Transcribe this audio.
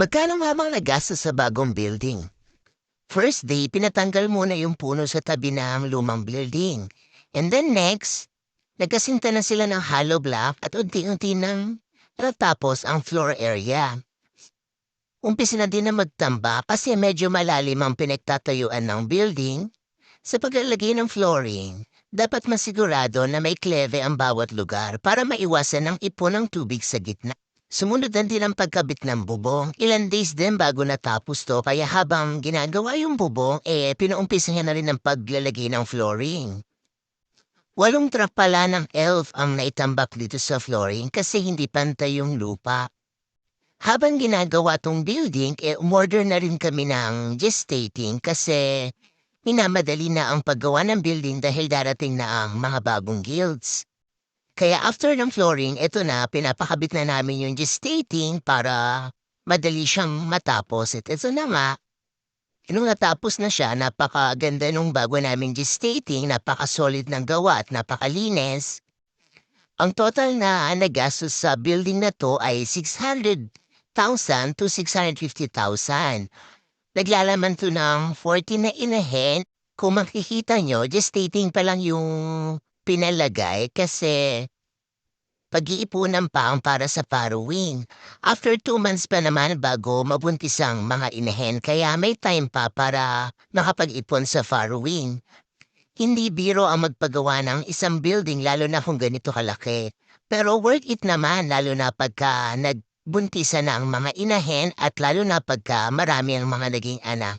Magkano nga bang nagastos sa bagong building? First day, pinatanggal muna yung puno sa tabi ng lumang building. And then next, nagkasinta na sila ng hollow block at unti-unti nang natapos ang floor area. Umpisa na din na magtamba kasi medyo malalim ang pinagtatayuan ng building. Sa paglalagay ng flooring, dapat masigurado na may kleve ang bawat lugar para maiwasan ang ipon ng tubig sa gitna. Sumunod na din ang pagkabit ng bubong. Ilan days din bago natapos to kaya habang ginagawa yung bubong, eh pinuumpisa niya na rin ang paglalagay ng flooring. Walong truck pala ng elf ang naitambak dito sa flooring kasi hindi pantay yung lupa. Habang ginagawa tong building, eh umorder na rin kami ng gestating kasi minamadali na ang paggawa ng building dahil darating na ang mga bagong guilds. Kaya after ng flooring, eto na, pinapakabit na namin yung gestating para madali siyang matapos. At ito na nga, nung natapos na siya, napakaganda nung bago namin gestating, napaka-solid ng gawa at napakalinis. Ang total na nagastos sa building na to ay 600,000 to 650,000. Naglalaman to ng 14 na inahen. Kung makikita nyo, gestating pa lang yung pinalagay kasi pag-iipunan pa ang para sa paruwing. After two months pa naman bago mabuntis ang mga inahen kaya may time pa para makapag-ipon sa farawing. Hindi biro ang magpagawa ng isang building lalo na kung ganito kalaki. Pero worth it naman lalo na pagka nagbuntisan na ang mga inahen at lalo na pagka marami ang mga naging anak.